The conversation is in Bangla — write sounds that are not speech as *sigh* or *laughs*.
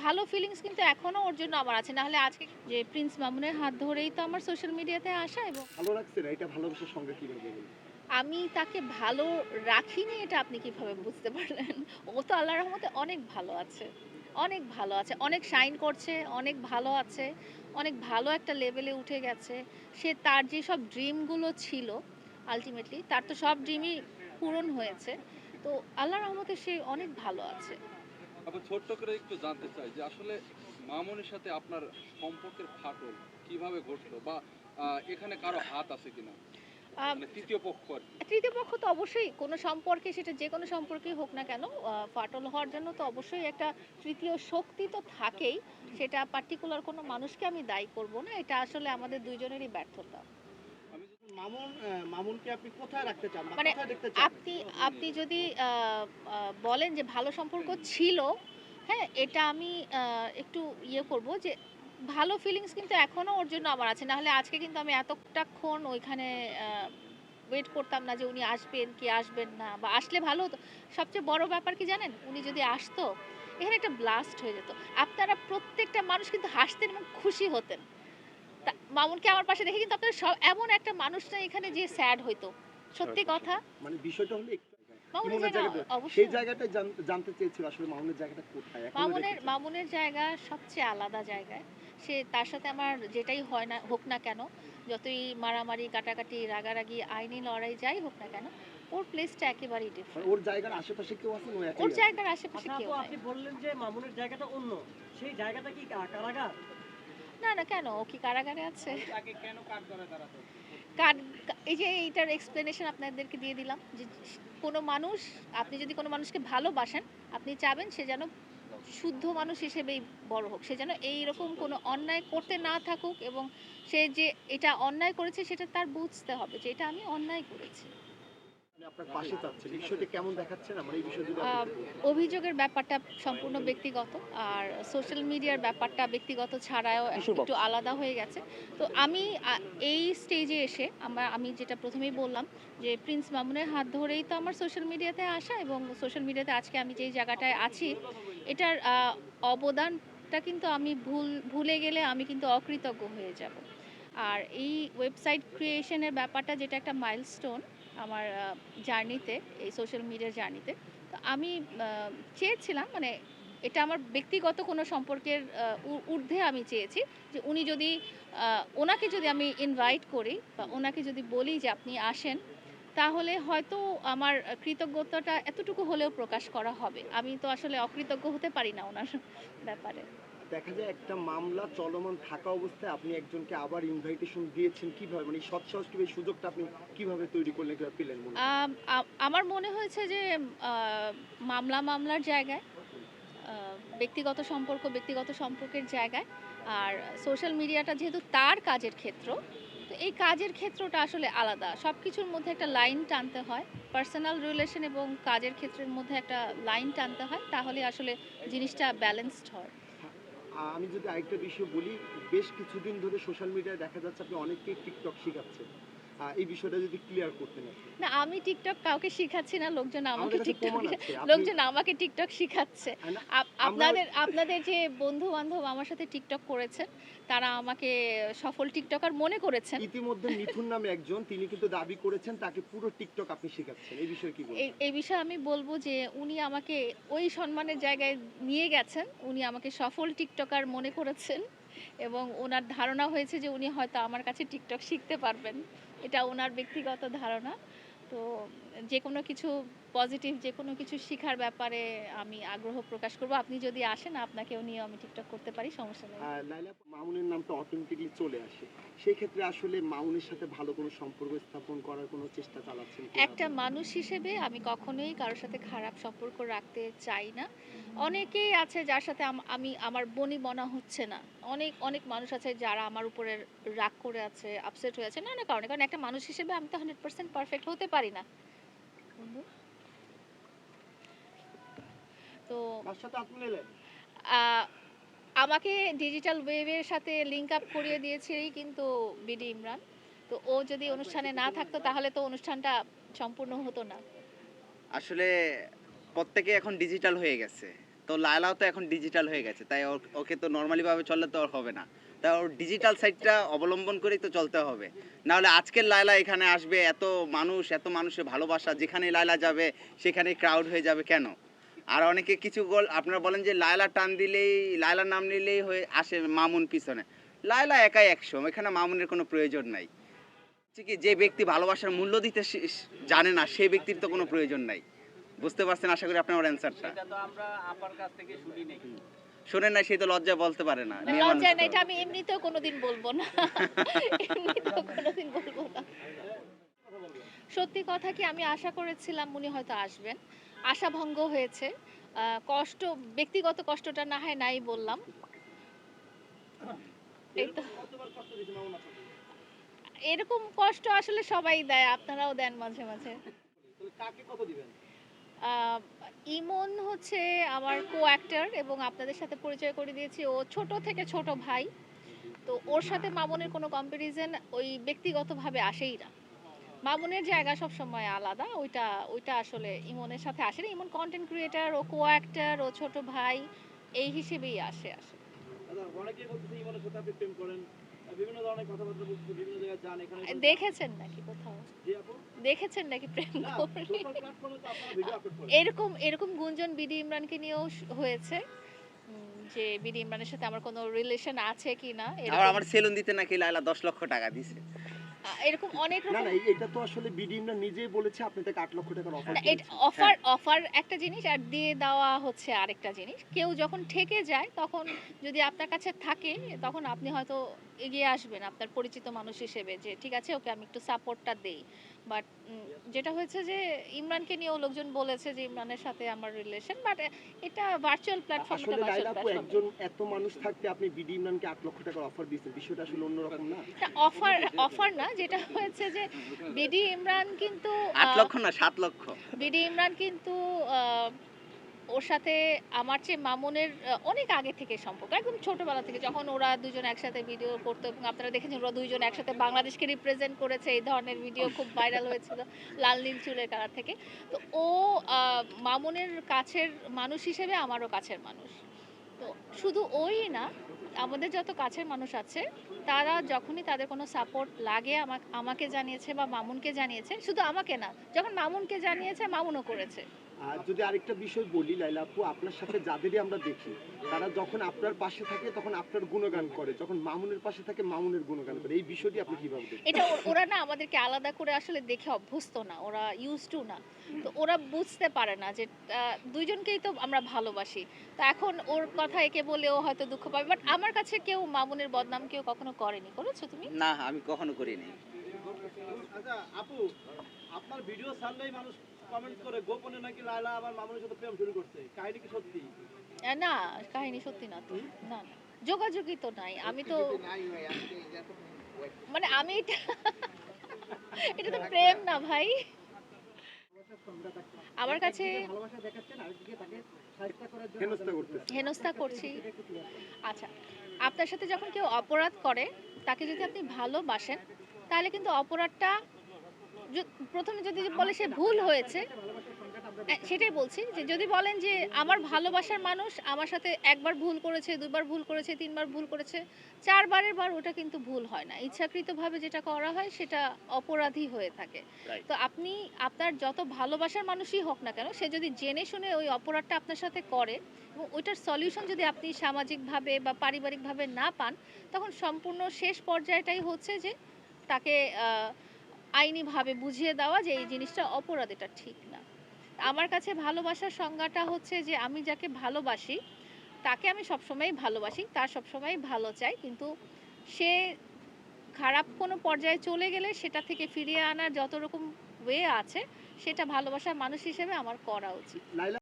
ভালো ফিলিংস কিন্তু এখনও ওর জন্য আমার আছে। না হলে আজকে যে প্রিন্স মামুনের হাত ধরেই তো আমার সোশ্যাল মিডিয়াতে আসা এবং ভালো লাগছে না? এটা ভালোবাসার সঙ্গে কীভাবে আমি তাকে ভালো রাখিনি এটা আপনি কীভাবে বুঝতে পারলেন? ও তো আল্লাহর রহমতে অনেক ভালো আছে। অনেক ভালো আছে। অনেক শাইন করছে অনেক ভালো আছে অনেক ভালো একটা লেভেলে উঠে গেছে। সে তার যে সব ড্রিমগুলো ছিল আলটিমেটলি তার তো সব ড্রিমই পূরণ হয়েছে। তো আল্লাহর রহমতে সে অনেক ভালো আছে। আবার ছোট্ট করে একটু জানতে চাই যে আসলে মামুনের সাথে আপনার সম্পর্কের ফাটল কীভাবে ঘটলো বা এখানে কারও হাত আছে কিনা? মানে তৃতীয় পক্ষ তৃতীয় পক্ষ তো অবশ্যই কোনো সম্পর্কে সেটা যে কোনো সম্পর্কেই হোক না কেন ফাটল হওয়ার জন্য তো অবশ্যই একটা তৃতীয় শক্তি তো থাকেই। সেটা পার্টিকুলার কোনো মানুষকে আমি দায়ী করব না এটা আসলে আমাদের দুইজনেরই ব্যর্থতা। মামুন মামুনকে আপনি কোথায় রাখতে চান মানে আপনি আপনি যদি বলেন যে ভালো সম্পর্ক ছিল হ্যাঁ এটা আমি একটু ইয়ে করব যে ভালো ফিলিংস কিন্তু এখনও ওর জন্য আমার আছে। নাহলে আজকে কিন্তু আমি এতটাক্ষণ ওইখানে ওয়েট করতাম না যে উনি আসবেন কি আসবেন না বা আসলে ভালো হতো। সবচেয়ে বড় ব্যাপার কি জানেন? উনি যদি আসতো এখানে একটা ব্লাস্ট হয়ে যেত। আপনারা প্রত্যেকটা মানুষ কিন্তু হাসতেন এবং খুশি হতেন। মামুনকে আমার পাশে দেখে কিন্তু আপনারা সব এমন একটা মানুষ না এখানে যে স্যাড হইতো। সত্যি কথা। মানে বিষয়টা হলো মামুনের জায়গা সেই জায়গাটা জানতে চেয়েছিল আসলে মামুনের জায়গাটা কোথায়? মামুনের মামুনের জায়গা সবচেয়ে আলাদা জায়গায় সে তার সাথে আমার যেটাই হয় না হোক না কেন যতই মারামারি কাটাকাটি রাগারাগি আইনি লড়াই যাই হোক না কেন ওর প্লেসটা একেবারেই মানে ডিফারেন্ট ওর জায়গার আশেপাশে কেউ আছে? ওর জায়গার আশেপাশে আচ্ছা কেউ আপনি বললেন যে মামুনের জায়গাটা অন্য। সেই জায়গাটা কি কারাগার? না না কেন? ও কি কারাগারে আছে? কেন দাঁড়াতো? এই যে এইটার এক্সপ্লেনেশন আপনাদেরকে দিয়ে দিলাম যে কোনো মানুষ আপনি যদি কোনো মানুষকে ভালোবাসেন আপনি চাবেন সে যেন শুদ্ধ মানুষ হিসেবেই বড় হোক। সে যেন এইরকম কোনো অন্যায় করতে না থাকুক এবং সে যে এটা অন্যায় করেছে সেটা তার বুঝতে হবে যে এটা আমি অন্যায় করেছি। অভিযোগের ব্যাপারটা সম্পূর্ণ ব্যক্তিগত আর সোশ্যাল মিডিয়ার ব্যাপারটা ব্যক্তিগত ছাড়াও একটু আলাদা হয়ে গেছে। তো আমি এই স্টেজে এসে আমার আমি যেটা প্রথমেই বললাম যে প্রিন্স মামুনের হাত ধরেই তো আমার সোশ্যাল মিডিয়াতে আসা এবং সোশ্যাল মিডিয়াতে আজকে আমি যেই জায়গাটায় আছি এটার অবদানটা কিন্তু আমি ভুল ভুলে গেলে আমি কিন্তু অকৃতজ্ঞ হয়ে যাব। আর এই ওয়েবসাইট ক্রিয়েশনের ব্যাপারটা যেটা একটা মাইলস্টোন আমার জার্নিতে, এই সোশ্যাল মিডিয়ার জার্নিতে। তো আমি চেয়েছিলাম মানে এটা আমার ব্যক্তিগত কোনো সম্পর্কের ঊর্ধ্বে আমি চেয়েছি যে উনি যদি ওনাকে যদি আমি ইনভাইট করি বা ওনাকে যদি বলি যে আপনি আসেন, তাহলে হয়তো আমার কৃতজ্ঞতাটা এতটুকু হলেও প্রকাশ করা হবে। আমি তো আসলে অকৃতজ্ঞ হতে পারি না ওনার ব্যাপারে। দেখা যায় একটা মামলা চলমান থাকা অবস্থায় আপনি একজনকে আবার ইনভাইটেশন দিয়েছেন কীভাবে? মানে সৎসাহস কীভাবে সুযোগটা আপনি কীভাবে তৈরি করলেন, কীভাবে পেলেন আমার মনে হয়েছে যে মামলা মামলার জায়গায় ব্যক্তিগত সম্পর্ক ব্যক্তিগত সম্পর্কের জায়গায়, আর সোশ্যাল মিডিয়াটা যেহেতু তার কাজের ক্ষেত্র, তো এই কাজের ক্ষেত্রটা আসলে আলাদা। সব কিছুর মধ্যে একটা লাইন টানতে হয় পার্সোনাল রিলেশন এবং কাজের ক্ষেত্রের মধ্যে একটা লাইন টানতে হয়, তাহলে আসলে জিনিসটা ব্যালেন্সড হয়। আমি যদি আরেকটা বিষয় বলি, বেশ কিছুদিন ধরে সোশ্যাল মিডিয়ায় দেখা যাচ্ছে আপনি অনেককেই টিকটক শেখাচ্ছেন। এই বিষয়টা যদি ক্লিয়ার করতেন না আমি টিকটক কাউকে শিখাচ্ছি না লোকজন আমাকে টিকটক লোকজন আমাকে টিকটক শিখাচ্ছে। আপনাদের আপনাদের যে বন্ধু বান্ধব আমার সাথে টিকটক করেছেন তারা আমাকে সফল টিকটকার মনে করেছেন। ইতিমধ্যে মিথুন নামে একজন তিনি কিন্তু দাবি করেছেন তাকে পুরো টিকটক আপনি শেখাচ্ছেন। এই বিষয়ে কি এই বলবেন? এই বিষয়ে আমি বলব যে উনি আমাকে ওই সম্মানের জায়গায় নিয়ে গেছেন উনি আমাকে সফল টিকটকার মনে করেছেন এবং ওনার ধারণা হয়েছে যে উনি হয়তো আমার কাছে টিকটক শিখতে পারবেন। এটা ওনার ব্যক্তিগত ধারণা। তো যে কোনো কিছু পজিটিভ যে কোনো কিছু শেখার ব্যাপারে আমি আগ্রহ প্রকাশ করব। আপনি যদি আসেন আপনাকেও নিয়ে আমি টিকটক করতে পারি সমস্যা নেই। লাইলা মামুনের নামটা অটোমেটিকলি চলে আসে। সেই ক্ষেত্রে আসলে মামুনের সাথে ভালো কোনো সম্পর্ক স্থাপন করার কোনো চেষ্টা চালাচ্ছেন একটা মানুষ হিসেবে আমি কখনোই কারোর সাথে খারাপ সম্পর্ক রাখতে চাই না। অনেকেই আছে যার সাথে আম- আমি আমার বনি বনা হচ্ছে না। অনেক অনেক মানুষ আছে যারা আমার উপরে রাগ করে আছে আপসেট হয়ে আছে নানা কারণে। কারণ একটা মানুষ হিসেবে আমি তো হান্ড্রেড পার্সেন্ট পারফেক্ট হতে পারি। না। তো আমাকে ডিজিটাল ওয়েভের সাথে লিংক আপ করিয়ে দিয়েছেই কিন্তু বিডি ইমরান। তো ও যদি অনুষ্ঠানে না থাকতো তাহলে তো অনুষ্ঠানটা সম্পূর্ণ হতো না। আসলে প্রত্যেকে এখন ডিজিটাল হয়ে গেছে। তো লায়লাও তো এখন ডিজিটাল হয়ে গেছে। তাই ওকে তো নর্মালি ভাবে চললে তো ওর হবে না। তাই ওর ডিজিটাল সাইডটা অবলম্বন করেই তো চলতে হবে। নাহলে আজকের লায়লা এখানে আসবে, এত মানুষ, এত মানুষের ভালোবাসা যেখানে লায়লা যাবে সেখানে ক্রাউড হয়ে যাবে কেন? আর অনেকে কিছু গোল, আপনারা বলেন যে লায়লা টান দিলেই, লায়লার নাম নিলেই হয়ে আসে মামুন পিছনে। লায়লা একাই একশো, এখানে মামুনের কোনো প্রয়োজন নাই। যে ব্যক্তি ভালোবাসার মূল্য দিতে জানে না সেই ব্যক্তির তো কোনো প্রয়োজন নাই। বুঝতে পারছেন? আশা করি আপনার অ্যান্সারটা এটা তো আমরা আপার কাছ থেকে শুনি নাই। শোনেন না সেই তো লজ্জা বলতে পারে না। মানুষ লজ্জা না এটা আমি এমনিতেও কোনোদিন বলব না। এমনিতেও কোনোদিন বলব না। সত্যি কথা কি আমি আশা করেছিলাম উনি হয়তো আসবেন। আশা ভঙ্গ হয়েছে। আহ, কষ্ট ব্যক্তিগত কষ্টটা না হয় নাই বললাম। এই তো। এরকম কষ্ট আসলে সবাই দেয় আপনারাও দেন মাঝে মাঝে। কাকে কত দিবেন? ইমন হচ্ছে আমার কো অ্যাক্টর এবং আপনাদের সাথে পরিচয় করে দিয়েছি। ও ছোট থেকে ছোট ভাই। তো ওর সাথে মামুনের কোনো কম্পারিজন ওই ব্যক্তিগতভাবে আসেই না। মামুনের জায়গা সব সময় আলাদা। ওইটা ওইটা আসলে ইমনের সাথে আসে না। ইমন কন্টেন্ট ক্রিয়েটার ও কো অ্যাক্টর ও ছোট ভাই, এই হিসেবেই আসে আসে অনেকেই বলতেছে ইমনের সাথে আপনি প্রেম করেন। বিভিন্ন ধরনের কথাবার্তা বলছে বিভিন্ন জায়গায় যান এখানে দেখেছেন নাকি কোথাও? দেখেছেন নাকি প্রেম না করে? সোশ্যাল প্ল্যাটফর্মে তো আপনারা ভিডিও আপলোড করেন। এরকম এরকম গুঞ্জন বিডি ইমরানকে নিয়েও হয়েছে। যে বিডি ইমরানের সাথে আমার কোনো রিলেশন আছে কি না আমার সেলুন দিতে নাকি লাইলা দশ লক্ষ টাকা দিছে। এরকম অনেক রকম না এটা তো আসলে বিডিএমরা নিজেই বলেছে আপনি তাকে আট লক্ষ টাকার অফার না, এটা অফার অফার একটা জিনিস আর দিয়ে দেওয়া হচ্ছে আরেকটা জিনিস। কেউ যখন ঠেকে যায় তখন যদি আপনার কাছে থাকে তখন আপনি হয়তো এগিয়ে আসবেন আপনার পরিচিত মানুষ হিসেবে যে ঠিক আছে ওকে আমি একটু সাপোর্টটা দেই। বাট যেটা হয়েছে যে ইমরানকে নিয়েও লোকজন বলেছে যে ইমরানের সাথে আমার রিলেশন বাট এটা ভার্চুয়াল প্ল্যাটফর্ম আসলে লাইলা আপু একজন এত মানুষ থাকতে আপনি বিডি ইমরানকে আট লক্ষ টাকার অফার দিয়েছেন বিষয়টা আসলে অন্যরকম না। অফার অফার না *laughs* যেটা হয়েছে যে বিডি ইমরান কিন্তু আট লক্ষ না সাত লক্ষ। বিডি ইমরান কিন্তু ওর সাথে আমার চেয়ে মামুনের অনেক আগে থেকে সম্পর্ক। একদম ছোটবেলা থেকে যখন ওরা দুজন একসাথে ভিডিও করতো এবং আপনারা দেখেছেন ওরা দুইজন একসাথে বাংলাদেশকে রিপ্রেজেন্ট করেছে এই ধরনের ভিডিও খুব ভাইরাল হয়েছিল লাল নীল চুলের কালার থেকে। তো ও আহ, মামুনের কাছের মানুষ হিসেবে আমারও কাছের মানুষ। তো শুধু ওই না আমাদের যত কাছের মানুষ আছে, তারা যখনই তাদের কোনো সাপোর্ট লাগে আমাকে জানিয়েছে বা মামুনকে জানিয়েছে, শুধু আমাকে না, যখন মামুনকে জানিয়েছে, মামুনও করেছে। আর যদি আরেকটা বিষয় বলি লাইলা আপু আপনার সাথে যাদেরই আমরা দেখি তারা যখন আপনার পাশে থাকে তখন আপনার গুণগান করে যখন মামুনের পাশে থাকে মামুনের গুণগান করে। এই বিষয়টি আপনি কীভাবে দেখেন? এটা ওরা না আমাদেরকে আলাদা করে আসলে দেখে অভ্যস্ত না ওরা ইউজ টু না। তো ওরা বুঝতে পারে না যে আহ, দুইজনকেই তো আমরা ভালোবাসি। তো এখন ওর কথা একে বলে ও হয়তো দুঃখ পাবে বাট আমার কাছে কেউ মামুনের বদনাম কেউ কখনো করেনি। করেছ তুমি? না আমি কখনো করিনি। আচ্ছা আপু আপনার ভিডিও ছাড়লেই মানুষ কমেন্ট করে গোপনে নাকি লায়লা আবার মামুনের সাথে প্রেম শুরু করছে? কাহিনী কি সত্যি? না কাহিনী সত্যি না তো। না না। যোগাযোগই তো নাই। আমি তো মানে আমি এটা এটা তো প্রেম না ভাই। আমার কাছে হেনস্থা করছি। আচ্ছা আপনার সাথে যখন কেউ অপরাধ করে তাকে যদি আপনি ভালোবাসেন তাহলে কিন্তু অপরাধটা প্রথমে যদি বলে সে ভুল হয়েছে হ্যাঁ, সেটাই বলছি যে যদি বলেন যে আমার ভালোবাসার মানুষ আমার সাথে একবার ভুল করেছে দুবার ভুল করেছে তিনবার ভুল করেছে চারবারের বার ওটা কিন্তু ভুল হয় না। ইচ্ছাকৃতভাবে যেটা করা হয় সেটা অপরাধী হয়ে থাকে। তো আপনি আপনার যত ভালোবাসার মানুষই হোক না কেন সে যদি জেনে শুনে ওই অপরাধটা আপনার সাথে করে এবং ওইটার সলিউশন যদি আপনি সামাজিকভাবে বা পারিবারিকভাবে না পান তখন সম্পূর্ণ শেষ পর্যায়টাই হচ্ছে যে তাকে আহ, আইনিভাবে বুঝিয়ে দেওয়া যে এই জিনিসটা অপরাধ, এটা ঠিক না। আমার কাছে ভালোবাসার সংজ্ঞাটা হচ্ছে যে আমি যাকে ভালোবাসি, তাকে আমি সবসময় ভালোবাসি, তার সবসময় ভালো চাই, কিন্তু সে খারাপ কোনো পর্যায়ে চলে গেলে সেটা থেকে ফিরিয়ে আনার যত রকম ওয়ে আছে, সেটা ভালোবাসার মানুষ হিসেবে আমার করা উচিত।